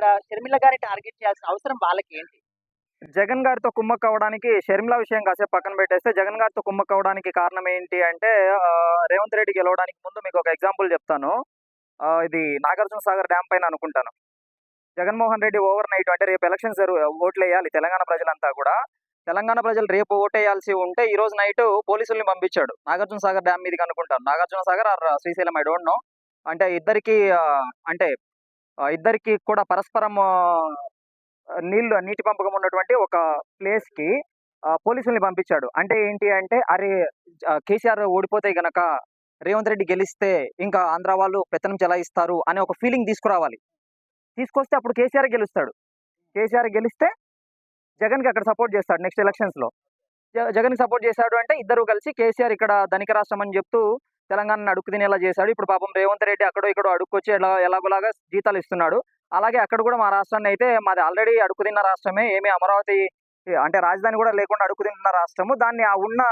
ఇక్కడ షర్మిల గారిని టార్గెట్ చేయాల్సిన అవసరం వాళ్ళకి ఏంటి జగన్ గారితో కుమ్మక్క అవడానికి షర్మిల విషయం కాసేపు పక్కన పెట్టేస్తే జగన్ గారితో కుమ్మక్క అవడానికి కారణం ఏంటి అంటే రేవంత్ రెడ్డి గెలవడానికి ముందు మీకు ఒక ఎగ్జాంపుల్ చెప్తాను. ఇది నాగార్జున సాగర్ డ్యామ్ పైన అనుకుంటాను. జగన్మోహన్ రెడ్డి ఓవర్ నైట్ అంటే రేపు ఎలక్షన్స్ ఓట్లు వేయాలి తెలంగాణ ప్రజలంతా కూడా. తెలంగాణ ప్రజలు రేపు ఓటేయాల్సి ఉంటే ఈ రోజు నైట్ పోలీసుల్ని పంపించాడు. నాగార్జున సాగర్ డ్యామ్ మీదకి అనుకుంటాను. Nagarjuna Sagar or Srisailam I don't know. అంటే ఇద్దరికి అంటే ఇద్దరికి కూడా పరస్పరం నీళ్ళు నీటి పంపకం ఉన్నటువంటి ఒక ప్లేస్కి పోలీసుల్ని పంపించాడు. అంటే ఏంటి అంటే అరే కేసీఆర్ ఓడిపోతే గనక రేవంత్ రెడ్డి గెలిస్తే ఇంకా ఆంధ్ర వాళ్ళు పెత్తనం చెలాయిస్తారు అనే ఒక ఫీలింగ్ తీసుకురావాలి. తీసుకొస్తే అప్పుడు కేసీఆర్ గెలుస్తాడు. కేసీఆర్ గెలిస్తే జగన్కి అక్కడ సపోర్ట్ చేస్తాడు నెక్స్ట్ ఎలక్షన్స్లో. జగన్ సపోర్ట్ చేశాడు అంటే ఇద్దరు కలిసి కేసీఆర్ ఇక్కడ ధనిక రాష్ట్రం అని చెప్తూ తెలంగాణ అడుగు తినేలా చేశాడు. ఇప్పుడు పాపం రేవంత్ రెడ్డి అక్కడో ఇక్కడో అడుక్కొచ్చి ఎలా ఎలాగోలాగా జీతాలు ఇస్తున్నాడు. అలాగే అక్కడ కూడా మా రాష్ట్రాన్ని అయితే మాది ఆల్రెడీ అడుక్కు తిన్న రాష్ట్రమే. ఏమి అమరావతి అంటే రాజధాని కూడా లేకుండా అడుగు తింటున్న రాష్ట్రము. దాన్ని ఆ ఉన్న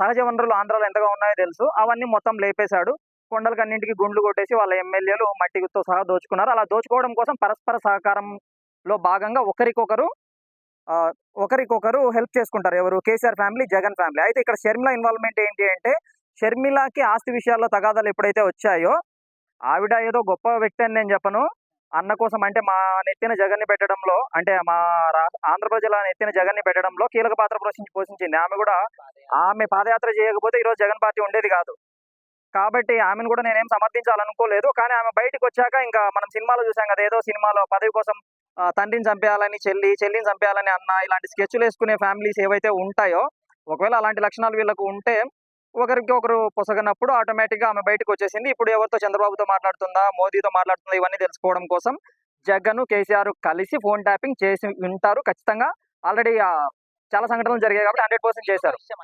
సహజ వనరులు ఆంధ్రాలో ఎంతగా ఉన్నాయో తెలుసు. అవన్నీ మొత్తం లేపేశాడు. కొండలు అన్నింటికి గుండ్లు కొట్టేసి వాళ్ళ ఎమ్మెల్యేలు మట్టితో సహా దోచుకున్నారు. అలా దోచుకోవడం కోసం పరస్పర సహకారంలో భాగంగా ఒకరికొకరు ఒకరికొకరు హెల్ప్ చేసుకుంటారు. ఎవరు కేసీఆర్ ఫ్యామిలీ జగన్ ఫ్యామిలీ. అయితే ఇక్కడ షర్మిల ఇన్వాల్వ్మెంట్ ఏంటి అంటే షర్మిలకి ఆస్తి విషయాల్లో తగాదాలు ఎప్పుడైతే వచ్చాయో ఆవిడ ఏదో గొప్ప వ్యక్తి అని నేను చెప్పను. అన్న కోసం అంటే మా నెత్తిన జగన్ని పెట్టడంలో అంటే మా రా- ఆంధ్ర ప్రజల నెత్తిన జగన్ని పెట్టడంలో కీలక పాత్ర పోషించి పోషించింది. ఆమె కూడా ఆమె పాదయాత్ర చేయకపోతే ఈరోజు జగన్ పార్టీ ఉండేది కాదు. కాబట్టి ఆమెను కూడా నేనేం సమర్థించాలనుకోలేదు. కానీ ఆమె బయటకు వచ్చాక ఇంకా మనం సినిమాలో చూసాం కదా ఏదో సినిమాలో పదవి కోసం తండ్రిని చంపేయాలని చెల్లి చెల్లిని చంపేయాలని అన్న ఇలాంటి స్కెచ్లు వేసుకునే ఫ్యామిలీస్ ఏవైతే ఉంటాయో ఒకవేళ అలాంటి లక్షణాలు వీళ్ళకు ఉంటే ఒకరికి ఒకరు పొసగనప్పుడు ఆటోమేటిక్గా ఆమె బయటకు వచ్చేసింది. ఇప్పుడు ఎవరితో చంద్రబాబుతో మాట్లాడుతుందా మోదీతో మాట్లాడుతుందా ఇవన్నీ తెలుసుకోవడం కోసం జగన్ కేసీఆర్ కలిసి ఫోన్ ట్యాపింగ్ చేసి ఉంటారు ఖచ్చితంగా. ఆల్రెడీ చాలా సంఘటనలు జరిగాయి కాబట్టి హండ్రెడ్ పర్సెంట్ చేశారు.